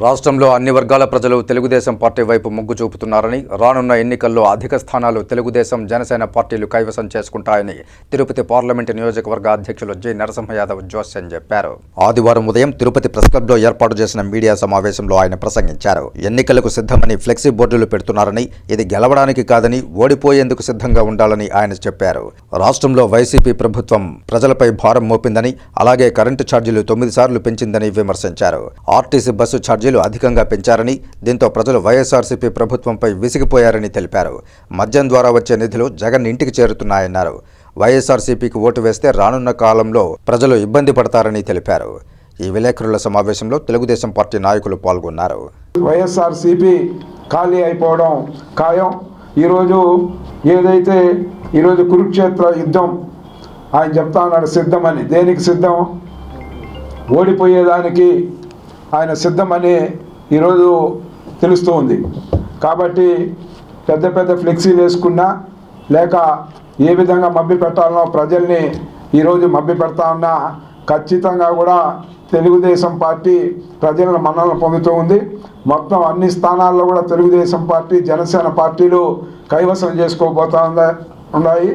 రాష్ట్రంలో అన్ని వర్గాల ప్రజలు తెలుగుదేశం పార్టీ వైపు మొగ్గు చూపుతున్నారని రానున్న ఎన్నికల్లో అధిక స్థానాలు తెలుగుదేశం జనసేన పార్టీలు కైవసం చేసుకుంటాయని తిరుపతి పార్లమెంటు నియోజకవర్గ అధ్యక్షులు జె నరసింహ యాదవ్ జోస్యన్ చెప్పారు. ఆదివారం ఉదయం తిరుపతి ప్రెస్ క్లబ్లో ఏర్పాటు చేసిన మీడియా సమావేశంలో ఆయన ప్రసంగించారు. ఎన్నికలకు సిద్ధమని ఫ్లెక్సీ బోర్డులు పెడుతున్నారని ఇది గెలవడానికి కాదని ఓడిపోయేందుకు సిద్ధంగా ఉండాలని ఆయన చెప్పారు. రాష్ట్రంలో వైసీపీ ప్రభుత్వం ప్రజలపై భారం మోపిందని అలాగే కరెంటు ఛార్జీలు తొమ్మిది సార్లు పెంచిందని విమర్శించారు. ఆర్టీసీ బస్సు ఛార్జీలు అధికంగా పెంచారని దీంతో ప్రజలు వైఎస్ఆర్సీపీ ప్రభుత్వంపై విసిగిపోయారని తెలిపారు. మద్యం ద్వారా వచ్చే నిధులు జగన్ ఇంటికి చేరుతున్నాయన్నారు. వైఎస్ఆర్సీపీకి ఓటు వేస్తే రానున్న కాలంలో ప్రజలు ఇబ్బంది పడతారని తెలిపారు. ఈ విలేకరుల సమావేశంలో తెలుగుదేశం పార్టీ నాయకులు పాల్గొన్నారు. వైఎస్ఆర్సీపీ ఖాళీ అయిపోవడం ఖాయం. ఈరోజు ఏదైతే ఈరోజు కురుక్షేత్ర యుద్ధం ఆయన చెప్తా ఉన్నాడు సిద్ధమని దేనికి సిద్ధం? ఓడిపోయేదానికి ఆయన సిద్ధమని ఈరోజు తెలుస్తూ ఉంది. కాబట్టి పెద్ద పెద్ద ఫ్లెక్సీలు వేసుకున్నా లేక ఏ విధంగా మభ్య పెట్టాలనో ప్రజల్ని ఈరోజు మభ్య పెడతా ఉన్నా ఖచ్చితంగా కూడా తెలుగుదేశం పార్టీ ప్రజల మన్నలను పొందుతూ ఉంది. మొత్తం అన్ని స్థానాల్లో కూడా తెలుగుదేశం పార్టీ జనసేన పార్టీలు కైవసం చేసుకోబోతా ఉన్నాయి.